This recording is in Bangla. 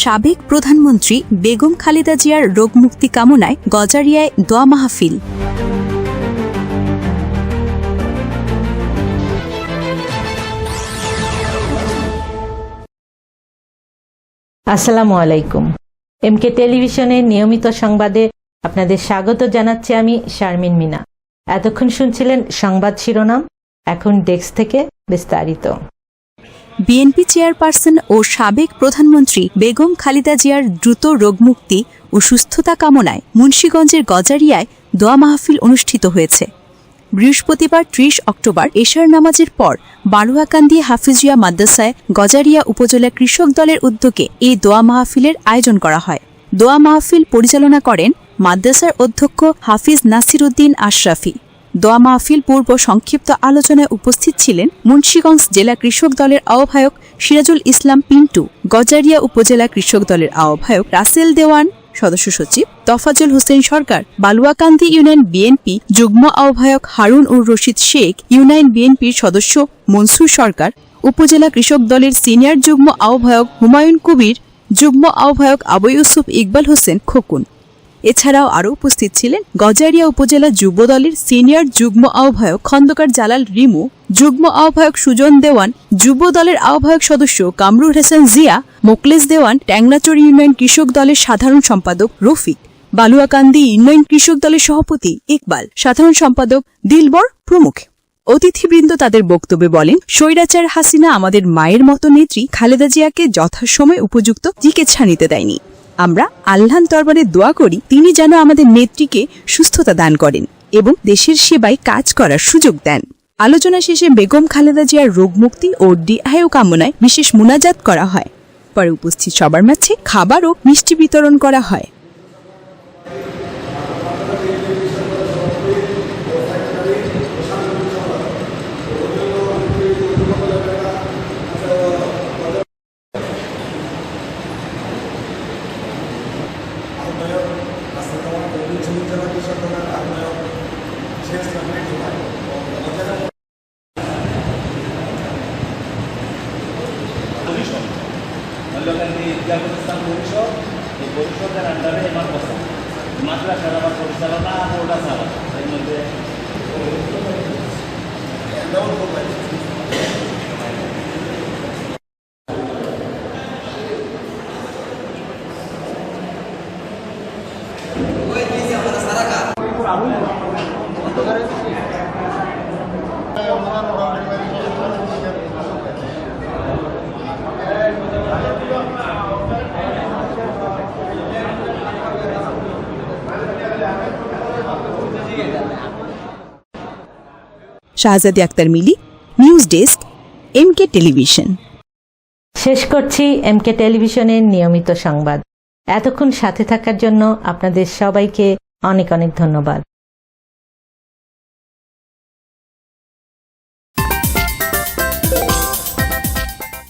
সাবেক প্রধানমন্ত্রী বেগম খালেদা জিয়ার রোগমুক্তি কামনায় গজারিয়ায় দোয়া মাহফিল। আসসালামু আলাইকুম। এমকে টেলিভিশনের নিয়মিত সংবাদে আপনাদের স্বাগত জানাচ্ছি আমি শারমিন মিনা। এতক্ষণ শুনছিলেন সংবাদ শিরোনাম, এখন ডেস্ক থেকে বিস্তারিত। বিএনপি চেয়ারপারসন ও সাবেক প্রধানমন্ত্রী বেগম খালেদা জিয়ার দ্রুত রোগমুক্তি ও সুস্থতা কামনায় মুন্সীগঞ্জের গজারিয়ায় দোয়া মাহফিল অনুষ্ঠিত হয়েছে। বৃহস্পতিবার ত্রিশ অক্টোবর এশার নামাজের পর বারুয়াকান্দি হাফিজিয়া মাদ্রাসায় গজারিয়া উপজেলা কৃষক দলের উদ্যোগে এই দোয়া মাহফিলের আয়োজন করা হয়। দোয়া মাহফিল পরিচালনা করেন মাদ্রাসার অধ্যক্ষ হাফিজ নাসির উদ্দিন আশরাফি। দোয়া মাহফিল পূর্ব সংক্ষিপ্ত আলোচনায় উপস্থিত ছিলেন মুন্সীগঞ্জ জেলা কৃষক দলের আহ্বায়ক সিরাজুল ইসলাম পিন্টু, গজারিয়া উপজেলা কৃষক দলের আহ্বায়ক রাসেল দেওয়ান, সদস্য সচিব তফাজুল হোসেন সরকার, বালুয়াকান্দি ইউনিয়ন বিএনপি যুগ্ম আহ্বায়ক হারুন উর রশিদ শেখ ইউনিয়ন বিএনপির সদস্য মনসুর সরকার, উপজেলা কৃষক দলের সিনিয়র যুগ্ম আহ্বায়ক হুমায়ুন কবির, যুগ্ম আহ্বায়ক আবু ইউসুফ ইকবাল হোসেন খোকুন। এছাড়াও আরও উপস্থিত ছিলেন গজারিয়া উপজেলা যুব দলের সিনিয়র যুগ্ম আহ্বায়ক খন্দকার জালাল রিমু, যুগ্ম আহ্বায়ক সুজন দেওয়ান, যুব দলের আহ্বায়ক সদস্য কামরুল হাসান জিয়া, মোকলেস দেওয়ান, ট্যাংরাচর ইউনিয়ন কৃষক দলের সাধারণ সম্পাদক রফিক, বালুয়াকান্দি ইউনিয়ন কৃষক দলের সভাপতি ইকবাল, সাধারণ সম্পাদক দিলবর প্রমুখ। অতিথিবৃন্দ তাদের বক্তব্যে বলেন, স্বৈরাচার হাসিনা আমাদের মায়ের মতো নেত্রী খালেদা জিয়াকে যথাসময়ে উপযুক্ত চিকিৎসা নিতে দেয়নি। আমরা আল্লাহর দরবারে দোয়া করি, তিনি যেন আমাদের নেত্রীকে সুস্থতা দান করেন এবং দেশের সেবায় কাজ করার সুযোগ দেন। আলোচনা শেষে বেগম খালেদা জিয়ার রোগমুক্তি ও ডিআইও কামনায় বিশেষ মোনাজাত করা হয়। পরে উপস্থিত সবার মাঝে খাবার ও মিষ্টি বিতরণ করা হয়। পরিষদ মল্লকান্দি ঈদগাহ প্রতিষ্ঠান পরিষদ এই পরিষদের আন্ডারে আমার বসা মাদ্রাসার আমার পরিচালনা আর ওটা ছাড়া এর মধ্যে Shahzadi Akter Mili news desk M K television শেষ করছি এমকে টেলিভিশনের নিয়মিত সংবাদ। এতক্ষণ সাথে থাকার জন্য আপনাদের সবাইকে অনেক অনেক ধন্যবাদ।